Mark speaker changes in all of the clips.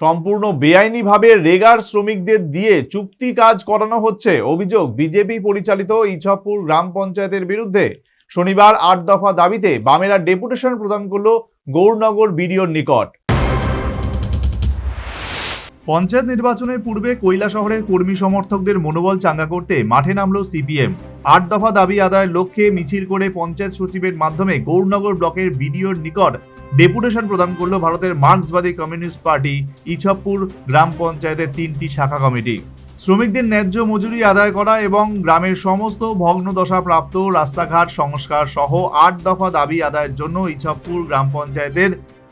Speaker 1: সম্পূর্ণ বেআইনিভাবে রেগার শ্রমিকদের দিয়ে চুক্তি কাজ করানো হচ্ছে। অভিযোগ, বিজেপি পরিচালিত ইছাপুর গ্রাম পঞ্চায়েতের বিরুদ্ধে শনিবার আট দফা দাবিতে বামেরা ডেপুটেশন প্রদান করল গৌরনগর বিডিওর নিকট। পঞ্চায়েত নির্বাচনের পূর্বে কৈলা শহরের কর্মী সমর্থকদের মনোবল চাঙ্গা করতে মাঠে নামল সিপিএম। আট দফা দাবি আদায়ের লক্ষ্যে মিছিল করে পঞ্চায়েত সচিবের মাধ্যমে গৌরনগর ব্লকের বিডিওর নিকট ডেপুটেশন প্রদান করল ভারতের মার্ক্সবাদী কমিউনিস্ট পার্টি ইছাপুর গ্রাম পঞ্চায়েতের তিনটি শাখা কমিটি। শ্রমিকদের ন্যায্য মজুরি আদায় করা এবং গ্রামের সমস্ত ভগ্নদশা প্রাপ্ত রাস্তাঘাট সংস্কার সহ আট দফা দাবি আদায়ের জন্য ইছাপুর গ্রাম পঞ্চায়েতের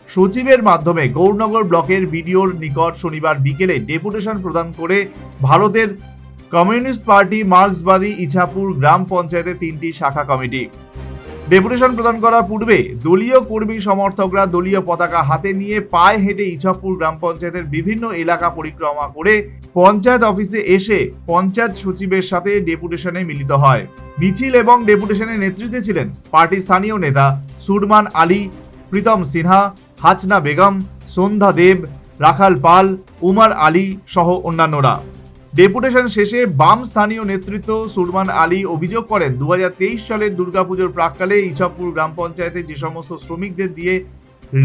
Speaker 1: সচিবের মাধ্যমে গৌরনগর ব্লকের বিডিওর নিকট শনিবার বিকেলে ডেপুটেশন প্রদান করে ভারতের কমিউনিস্ট পার্টি মার্ক্সবাদী ইছাপুর গ্রাম পঞ্চায়েতের তিনটি শাখা কমিটি। ডেপুটেশন প্রদান করার পূর্বে দলীয় কর্মী সমর্থকরা দলীয় পতাকা হাতে নিয়ে পায়ে হেঁটে ইছাপুর গ্রাম পঞ্চায়েতের বিভিন্ন এলাকা পরিক্রমা করে পঞ্চায়েত অফিসে এসে পঞ্চায়েত সচিবের সাথে ডেপুটেশনে মিলিত হয়। মিছিল এবং ডেপুটেশনের নেতৃত্বে ছিলেন পার্টির স্থানীয় নেতা সুরমান আলী, প্রীতম সিনহা হাচনা বেগম, সন্ধ্যা দেব, রাখাল পাল, উমার আলী সহ অন্যান্যরা। ডেপুটেশন শেষে বাম স্থানীয় নেতৃত্ব সুরমান আলী অভিযোগ করেন দু হাজার তেইশ সালের দুর্গাপুজোর প্রাককালে ইছাপুর গ্রাম পঞ্চায়েতে যে সমস্ত শ্রমিকদের দিয়ে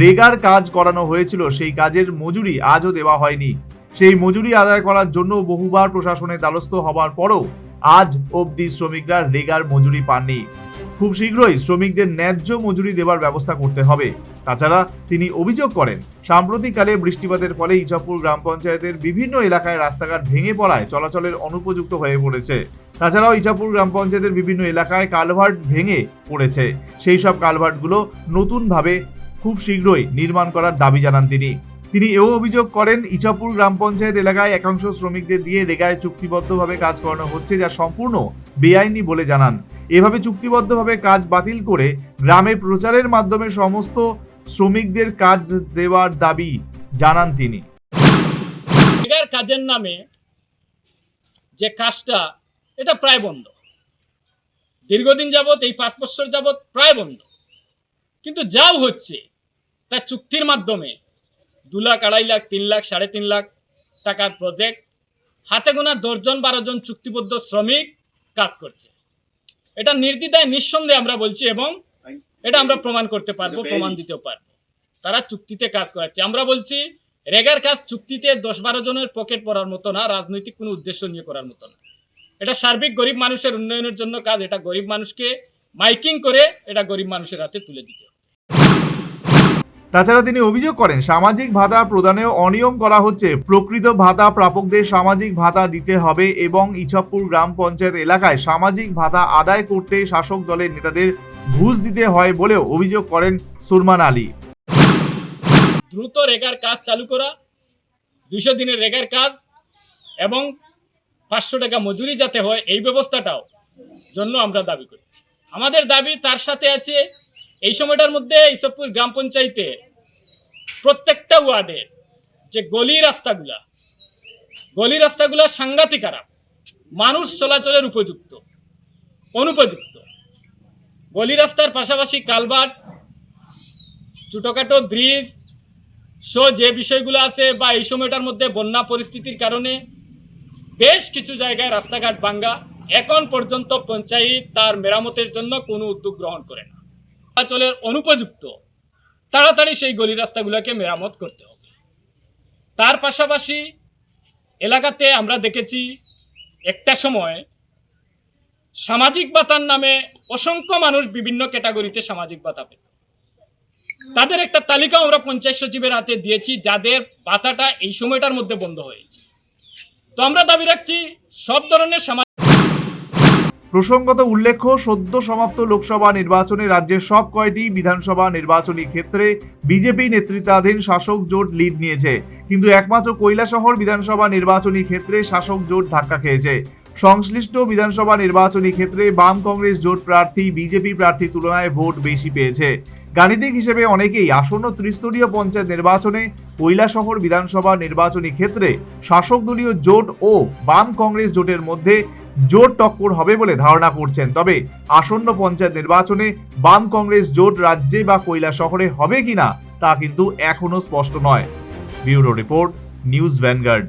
Speaker 1: রেগার কাজ করানো হয়েছিল, সেই কাজের মজুরি আজও দেওয়া হয়নি। সেই মজুরি আদায় করার জন্য বহুবার প্রশাসনের দ্বারস্থ হবার পরও আজ অবধি শ্রমিকরা রেগার মজুরি পাননি। খুব শীঘ্রই শ্রমিকদের ন্যায্য মজুরি দেওয়ার ব্যবস্থা করতে হবে। তাছাড়া তিনি অভিযোগ করেন, সাম্প্রতিককালে বৃষ্টিপাতের ফলে ইছাপুর গ্রাম পঞ্চায়েতের বিভিন্ন এলাকায় রাস্তাঘাট ভেঙে পড়ায় চলাচলের অনুপযুক্ত হয়ে পড়েছে। তাছাড়াও ইছাপুর গ্রাম পঞ্চায়েতের বিভিন্ন এলাকায় কালভার্ট ভেঙে পড়েছে। সেই সব কালভার্টগুলো নতুনভাবে খুব শীঘ্রই নির্মাণ করার দাবি জানান তিনি। তিনি এও অভিযোগ করেন, ইছাপুর গ্রাম পঞ্চায়েত এলাকায় একাংশ শ্রমিকদের দিয়ে রেগায় চুক্তিবদ্ধভাবে কাজ করানো হচ্ছে যা সম্পূর্ণ বেআইনি বলে জানান। এভাবে চুক্তিবদ্ধভাবে কাজ বাতিল করে গ্রামে প্রচারের মাধ্যমে সমস্ত শ্রমিকদের কাজ দেওয়ার দাবি জানান তিনি।
Speaker 2: কাজের নামে যে কাজটা, এটা প্রায় বন্ধ। দীর্ঘদিন যাবৎ, এই পাঁচ বছর যাবৎ প্রায় বন্ধ। কিন্তু যাও হচ্ছে তা চুক্তির মাধ্যমে দু লাখ, আড়াই লাখ, তিন লাখ, সাড়ে তিন লাখ টাকার প্রজেক্ট হাতে গোনা দশজন, বারো জন চুক্তিবদ্ধ শ্রমিক কাজ করছে। এটা নির্দিদায় নিঃসন্দেহে আমরা বলছি এবং এটা আমরা প্রমাণ করতে পারব প্রমাণ দিতেও পারব। তারা চুক্তিতে কাজ করাচ্ছে। আমরা বলছি রেগার কাজ চুক্তিতে দশ বারো জনের পকেট পড়ার মতো না রাজনৈতিক কোনো উদ্দেশ্য নিয়ে করার মতো না। এটা সার্বিক গরিব মানুষের উন্নয়নের জন্য কাজ এটা গরিব মানুষকে মাইকিং করে এটা গরিব মানুষের হাতে তুলে দিতে হবে।
Speaker 1: তাছাড়া তিনি অভিযোগ করেন, সামাজিক ভাতা প্রদানেও অনিয়ম করা হচ্ছে। প্রকৃত ভাতা প্রাপকদের সামাজিক ভাতা দিতে হবে এবং ইছাপুর গ্রাম পঞ্চায়েত এলাকায় সামাজিক ভাতা আদায় করতে শাসক দলের নেতাদের ঘুষ দিতে হয় বলেও অভিযোগ করেন সুরমান আলী।
Speaker 2: দ্রুত রেগার কাজ চালু করা, দুইশো দিনের রেগার কাজ এবং পাঁচশো টাকা মজুরি যাতে হয়, এই ব্যবস্থাটাও জন্য আমরা দাবি করছি। আমাদের দাবি তার সাথে আছে এই সময়টার মধ্যে ইসবপুর গ্রাম পঞ্চায়েতে প্রত্যেকটা ওয়ার্ডে যে গলি রাস্তাগুলা গলি রাস্তাগুলা সাংঘাতিক খারাপ মানুষ চলাচলের উপযুক্ত, অনুপযুক্ত। গলি রাস্তার পাশাপাশি কালভার্ট, ছোটোখাটো ব্রিজ, সো যে বিষয়গুলো আছে বা এই সময়টার মধ্যে বন্যা পরিস্থিতির কারণে বেশ কিছু জায়গায় রাস্তাঘাট ভাঙ্গা, এখন পর্যন্ত পঞ্চায়েত তার মেরামতের জন্য কোনো উদ্যোগ গ্রহণ করে না। চলাচলের অনুপযুক্ত। তাড়াতাড়ি সেই গলি রাস্তাগুলোকে মেরামত করতে হবে। তার পাশাপাশি এলাকাতে আমরা দেখেছি একটা সময় সামাজিক ভাতার নামে অসংখ্য মানুষ বিভিন্ন ক্যাটাগরিতে সামাজিক ভাতা পেত। তাদের একটা তালিকা আমরা পঞ্চায়েত সচিবের হাতে দিয়েছি, যাদের ভাতাটা এই সময়টার মধ্যে বন্ধ হয়েছে। তো আমরা দাবি রাখছি সব ধরনের সামাজিক
Speaker 1: প্রসঙ্গত উল্লেখ্য, সদ্য সমাপ্ত লোকসভা নির্বাচনে রাজ্যের সব কয়টি বিধানসভা নির্বাচনী ক্ষেত্রে বিজেপি নেতৃত্বাধীন শাসক জোট লিড নিয়েছে। কিন্তু একমাত্র কৈলাসহর বিধানসভা নির্বাচনী ক্ষেত্রে শাসক জোট ধাক্কা খেয়েছে। সংশ্লিষ্ট বিধানসভা নির্বাচনী ক্ষেত্রে বাম কংগ্রেস জোট প্রার্থী, বিজেপি প্রার্থীর তুলনায় ভোট বেশি পেয়েছে। গাণিতিক হিসেবে অনেকেই আসন্ন ত্রিস্তরীয় পঞ্চায়েত নির্বাচনে কৈলাসহর বিধানসভা নির্বাচনী ক্ষেত্রে শাসক দলীয় জোট ও বাম কংগ্রেস জোটের মধ্যে জোট টক্কর হবে বলে ধারণা করছেন। তবে আসন্ন পঞ্চায়েত নির্বাচনে বাম কংগ্রেস জোট রাজ্যে বা কৈলা শহরে হবে কিনা তা কিন্তু এখনও স্পষ্ট নয়। Bureau report, News Vanguard.